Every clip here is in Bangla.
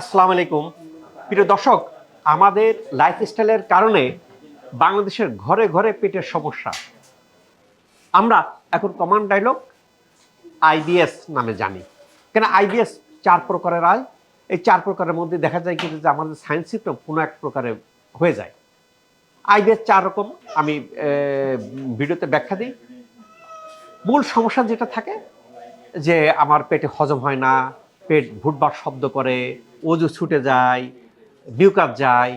আসসালামু আলাইকুম। প্রিয় দর্শক, আমাদের লাইফস্টাইলের কারণে বাংলাদেশের ঘরে ঘরে পেটের সমস্যা। আমরা এখন কমান্ড ডায়লগ আইবিএস নামে জানি। কেন আইবিএস চার প্রকারের আয়। এই চার প্রকারের মধ্যে দেখা যায় কিন্তু যে আমাদের সায়েন্স সিস্টেম কোনো এক প্রকারে হয়ে যায়। আইবিএস চার রকম, আমি ভিডিওতে ব্যাখ্যা দিই। মূল সমস্যা যেটা থাকে যে আমার পেটে হজম হয় না পেট ভুটবার শব্দ করে ওজু ছুটে যায়, বিউকাপ যায়।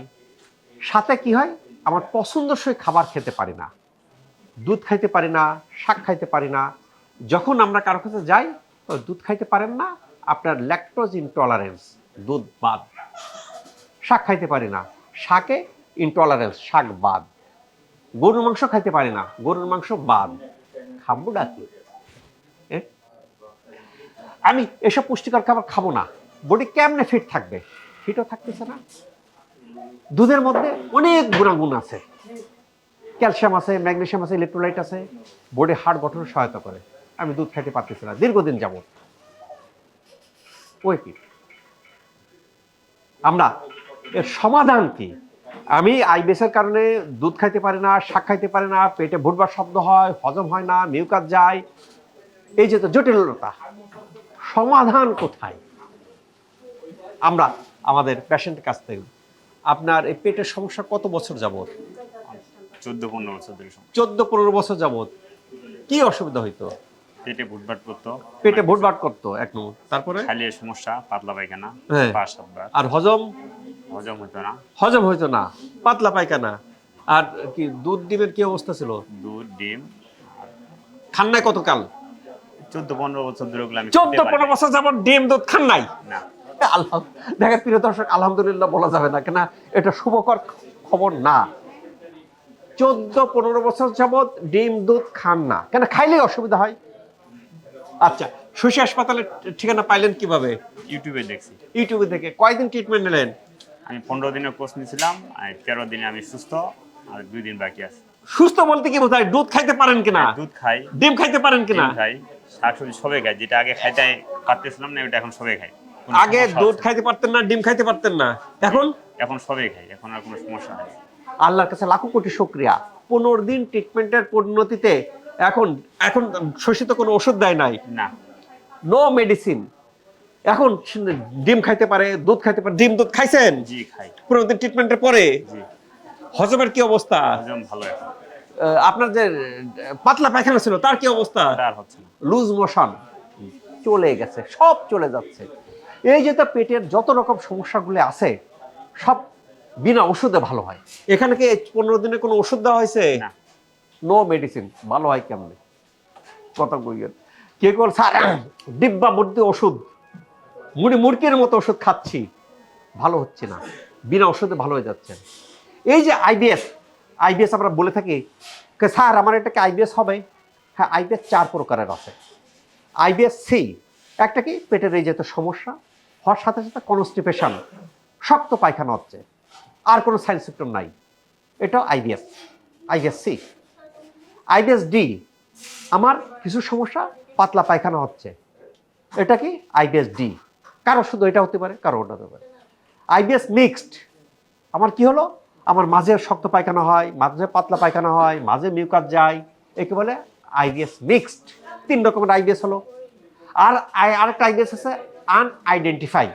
সাথে কি হয়? আমার পছন্দসই খাবার খেতে পারি না। দুধ খাইতে পারি না, শাক খাইতে পারি না। যখন আমরা কারও কাছে যাই, তো দুধ খাইতে পারেন না, আপনার ল্যাকটোজ ইনটলারেন্স দুধ বাদ। শাক খাইতে পারি না, শাকে ইনটলারেন্স শাক বাদ। গরুর মাংস খাইতে পারি না, গরুর মাংস বাদ। খাব ডাকি? আমি এসব পুষ্টিকর খাবার খাব না। বডি কেমনে ফিট থাকবে? ফিটও থাকতেছে না। দুধের মধ্যে অনেক গুণাগুণ আছে। ক্যালসিয়াম আছে ম্যাগনেশিয়াম আছে ইলেকট্রোলাইট আছে। বডি হাড় গঠনে সহায়তা করে। আমি দুধ খাইতে পারতেছি না, দীর্ঘদিন যাবত ওই কি? আমরা, এর সমাধান কি? আমি আইবিএসের কারণে দুধ খাইতে পারি না, শাক খাইতে পারি না, পেটে ভুটবার শব্দ হয়, হজম হয় না, মিউকাস যায়। এই যে তো জটিলতা। সমাধান কোথায়? আমরা আমাদের পেশেন্টের কাছ থেকে। আপনার এই পেটের সমস্যা কত বছর যাবত চোদ্দ পনেরো বছর ধরে। চোদ্দ পনেরো বছর যাবত কি অসুবিধা হইতো? পেটে ভুটভাট করতো। পেটে ভুটভাট করতো এক নম্বর। তারপরে? খালি সমস্যা পাতলা পায়খানা হ্যাঁ। সাতবার আর হজম? হজম হতো না। হজম হইতো না। পাতলা পায়খানা। আর কি দুধ ডিমের কি অবস্থা ছিল? দুধ ডিম। খান্নায় কতকাল? চোদ্দ পনেরো বছর ধরে ওগুলো আমি চোদ্দ পনেরো বছর যাবত ডিম দুধ খান নাই? না। আল্লাহ দেখেন প্রিয় দর্শক আলহামদুলিল্লাহ বলা যাবে না কেন এটা শুভকর খবর না। চোদ্দ পনেরো বছর যাবত ডিম দুধ খান না। কেন খাইলেই অসুবিধা হয়? আচ্ছা হাসপাতালের ঠিকানা পাইলেন কীভাবে? ইউটিউবে দেখছি। ইউটিউবে থেকে কয়দিন ট্রিটমেন্ট নিলেন? আমি পনেরো দিনের কোর্স নিয়েছিলাম আর তেরো দিনে আমি সুস্থ আর দুই দিন বাকি আছে। সুস্থ বলতে কি বোঝায়? দুধ খাইতে পারেন কিনা? দুধ খাই। ডিম খাইতে পারেন কিনা? খাই। শাকসবজি সবাই খাই যেটা আগে খাইতে পারতেছিলাম না ওটা এখন সবাই আগে দুধ খাইতে পারতেন না ডিম খাইতে পারতেন না। এখন? এখন সবাই এখন আর কোনো সমস্যা আল্লাহর কাছে লাখো কোটি শুক্রিয়া। পনেরো দিন ট্রিটমেন্টের পরিণতিতে এখন এখন শোষিত কোনো ওষুধ দেয় নাই? না। নো মেডিসিন এখন ডিম খাইতে পারে দুধ খাইতে পারে ডিম দুধ খাইছেন? জি খাই। পনেরো দিন ট্রিটমেন্টের পরে? জি। হজমের কি অবস্থা? হজম ভালো এখন। আপনার যে পাতলা পায়খানা ছিল তার কি অবস্থা? আর হচ্ছে না। Loose motion. চলে গেছে সব চলে যাচ্ছে। এই যে তো পেটের যত রকম সমস্যাগুলো আছে সব বিনা ওষুধে ভালো হয়। এখানে কি পনেরো দিনে কোনো ওষুধ দেওয়া হয়েছে? না। নো মেডিসিন ভালো হয় কেমনে? কথা কইয়েন কে কর স্যার ডিব্বা ভর্তি ওষুধ মুড়ি মুরগির মতো ওষুধ খাচ্ছি। ভালো হচ্ছে না। বিনা ওষুধে ভালো হয়ে যাচ্ছে। এই যে আইবিএস আইবিএস আমরা বলে থাকি স্যার, আমার এটা এটাকে আইবিএস হবে? হ্যাঁ আইবিএস চার প্রকারের আছে। আইবিএস সি একটা কি পেটের এই যেহেতু সমস্যা, হওয়ার সাথে সাথে কনস্টিপেশন শক্ত পায়খানা হচ্ছে, আর কোনো সাইন সিমটম নাই। এটাও IBS IBS C IBS D আমার কিছু সমস্যা, পাতলা পায়খানা হচ্ছে। এটা কি আইবিএস ডি কারও শুধু এটা হতে পারে কারও ওটা হতে পারে। আইবিএস মিক্সড আমার কি হলো? আমার মাঝে শক্ত পায়খানা হয়, মাঝে পাতলা পায়খানা হয়, মাঝে মিউকাস যায়, একে বলে আইবিএস মিক্সড। তিন রকমের আইবিএস হলো। আর আরেকটা আইবিএস আছে আনআইডেন্টিফাই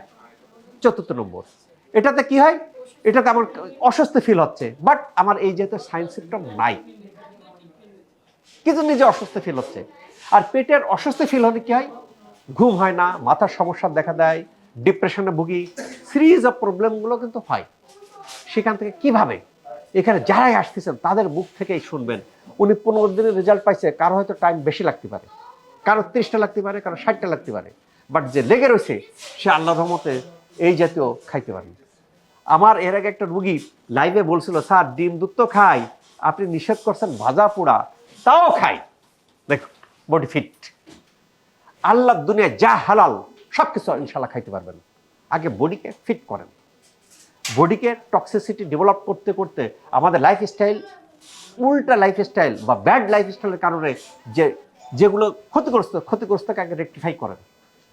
চতুর্থ নম্বর। এটাতে কি হয়? এটাতে আমার অস্বস্তি ফিল হচ্ছে বাট আমার এই যেহেতু সাইন সিমটম নাই। কিন্তু নিজে অস্বস্তি ফিল হচ্ছে? আর পেটের অস্বস্তি ফিল হলে কি হয়? ঘুম হয় না, মাথার সমস্যা দেখা দেয় ডিপ্রেশনে ভুগি সিরিজ অফ প্রবলেমগুলো কিন্তু হয়। সেখান থেকে কীভাবে? এখানে যারাই আসতেছেন, তাদের মুখ থেকেই শুনবেন। উনি পনেরো দিনের রেজাল্ট পাইছে, কারও হয়তো টাইম বেশি লাগতে পারে। কারও ত্রিশটা লাগতে পারে, কারও ষাটটা লাগতে পারে। বাট যে লেগে রয়েছে, সে আল্লাহ রহমতে এই জাতীয় খাইতে পারেন আমার এর আগে একটা রুগী লাইভে বলছিল, স্যার, ডিম দুধ তো খাই, আপনি নিষেধ করছেন ভাজা পোড়া, তাও খাই। দেখো বডি ফিট আল্লাহ দুনিয়ায় যা হালাল সব কিছু ইনশাল্লাহ খাইতে পারবেন। আগে বডিকে ফিট করেন। বডিকে টক্সিসিটি ডেভেলপ করতে করতে আমাদের লাইফস্টাইল উল্টা লাইফস্টাইল বা ব্যাড লাইফস্টাইলের কারণে যে, যেগুলো ক্ষতিগ্রস্ত, ক্ষতিগ্রস্তকে আগে রেকটিফাই করেন।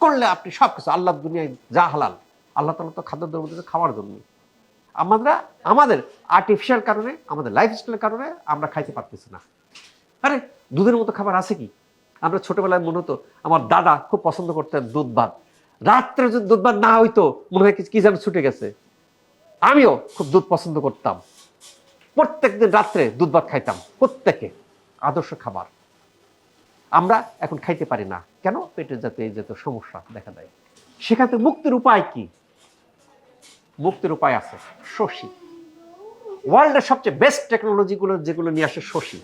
করলে আপনি সব কিছু আল্লাহ দুনিয়ায় যা হালাল, আল্লাহ তালা তো খাদ্য দ্রব্য খাওয়ার জন্য। আমরা, আমাদের আর্টিফিশিয়াল কারণে, আমাদের লাইফস্টাইলের কারণে আমরা খাইতে পারতেছি না। আরে, দুধের মতো খাবার আছে কি? আমরা ছোটবেলায় মনে হতো, আমার দাদা খুব পছন্দ করতেন দুধ ভাত। রাত্রে যদি দুধ ভাত না হইতো, মনে হয় কি যেন ছুটে গেছে। আমিও খুব দুধ পছন্দ করতাম। প্রত্যেকদিন রাত্রে দুধ ভাত খাইতাম, প্রত্যেকে আদর্শ খাবার। আমরা এখন খাইতে পারি না। কেন? পেটের যাতে এই যাতে সমস্যা দেখা দেয়। সেখান থেকে মুক্তির উপায় কি? মুক্তির উপায় আছে, শশী। ওয়ার্ল্ডের সবচেয়ে বেস্ট টেকনোলজিগুলো যেগুলো নিয়ে আসে শশী।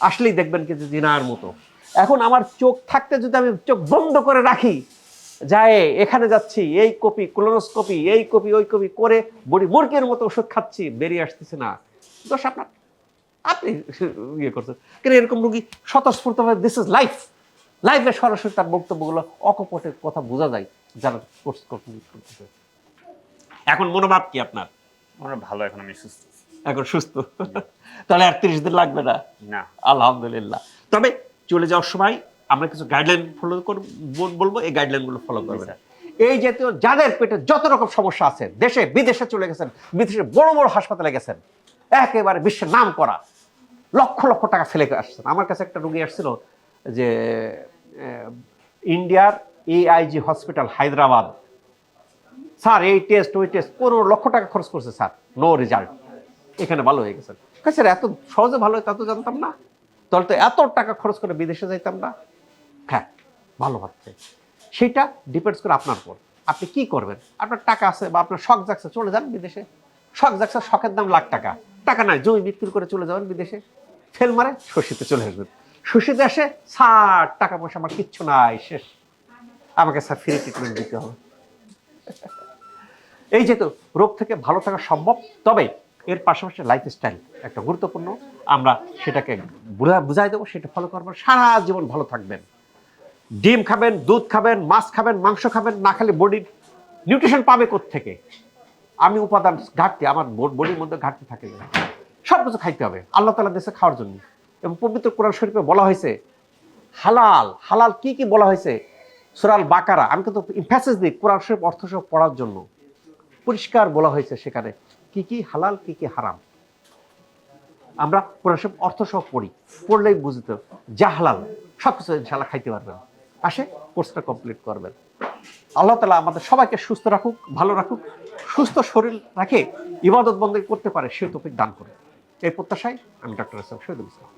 আসলেই দেখবেন কি যে জিনার মতো। এখন আমার চোখ থাকতে যদি আমি চোখ বন্ধ করে রাখি যায় এখানে যাচ্ছি এই কপি ক্লোনোস্কপি এই কপি ওই কপি করে বড়ি মুরগির মতো ওষুধ খাচ্ছি বেরিয়ে আসতেছে না। দোষ আপনার। আপনি ইয়ে করছেন। কিন্তু এরকম রুগী? স্বতঃস্ফূর্তভাবে দিস ইজ লাইফ লাইফে সরাসরি তার বক্তব্যগুলো অকপটের কথা বোঝা যায় যারা কোর্স করতেছে। এখন মনোভাব কি আপনার? আমরা ভালো এখন আমি সুস্থ। এখন সুস্থ। তাহলে আর তিরিশ দিন লাগবে না? না। আলহামদুলিল্লাহ। তবে চলে যাওয়ার সময় আমরা কিছু গাইডলাইন ফলো করব বলব এই গাইডলাইনগুলো ফলো করবেন। এই জাতীয় যাদের পেটে যত রকম সমস্যা আছে দেশে বিদেশে চলে গেছেন বিদেশে বড় বড় হাসপাতালে গেছেন একেবারে বিশ্বের নাম করা লক্ষ লক্ষ টাকা ফেলে আসছেন। আমার কাছে একটা রুগী আসছিল যে ইন্ডিয়ার এআইজি হসপিটাল হায়দ্রাবাদ। স্যার এই টেস্ট ওই টেস্ট পনেরো লক্ষ টাকা খরচ করছে স্যার। নো রেজাল্ট এখানে ভালো হয়ে গেছে। স্যার এত সহজে ভালো হয় তা তো জানতাম না। তাহলে তো এত টাকা খরচ করে বিদেশে যাইতাম না। হ্যাঁ ভালো হচ্ছে। সেটা ডিপেন্ডস করে আপনার উপর। আপনি কি করবেন? আপনার টাকা আছে বা আপনার শখ জাগছে, চলে যান বিদেশে। শখ জাগছে, শখের দাম লাখ টাকা। টাকা নাই, জমি বিক্রি করে চলে যাবেন বিদেশে। ফেল মারে শশীতে চলে আসবেন। শশীতে আসে স্যার, টাকা পয়সা আমার কিচ্ছু নাই, শেষ। আমাকে স্যার ফ্রি ট্রিটমেন্ট দিতে হবে। এই যেহেতু রোগ থেকে ভালো থাকা সম্ভব, তবে এর পাশাপাশি লাইফস্টাইল একটা গুরুত্বপূর্ণ। আমরা সেটাকে বুঝা- বুঝাই দেবো, সেটা ফলো করবেন সারা জীবন ভালো থাকবেন। ডিম খাবেন, দুধ খাবেন, মাছ খাবেন, মাংস খাবেন, না খালি বডির নিউট্রিশন পাবে থেকে আমি উপাদান ঘাটতি, আমার বডির মধ্যে ঘাটতি থাকে সব কিছু খাইতে হবে, আল্লাহ তালা দেশে খাওয়ার জন্য। এবং পবিত্র কোরআন শরীফে বলা হয়েছে, হালাল হালাল কি কি বলা হয়েছে? সুরাল বাকারা আমি কিন্তু ইমফ্যাসিস দিই কোরআন শরীফ অর্থ সহ পড়ার জন্য। পরিষ্কার বলা হয়েছে সেখানে, কি কি হালাল, কি কি হারাম। আমরা কোরআন শরীফ অর্থ সহ পড়ি, পড়লেই বুঝতে যা হালাল সব কিছু ইনশাল্লাহ খাইতে পারবেন। আসে কোর্সটা কমপ্লিট করবেন। আল্লাহ তালা আমাদের সবাইকে সুস্থ রাখুক, ভালো রাখুক, সুস্থ শরীর রাখে ইবাদত বন্দী করতে পারে, সে তোপিক দান করে এই প্রত্যাশায় আমি ডক্টর এস শহীদুল ইসলাম।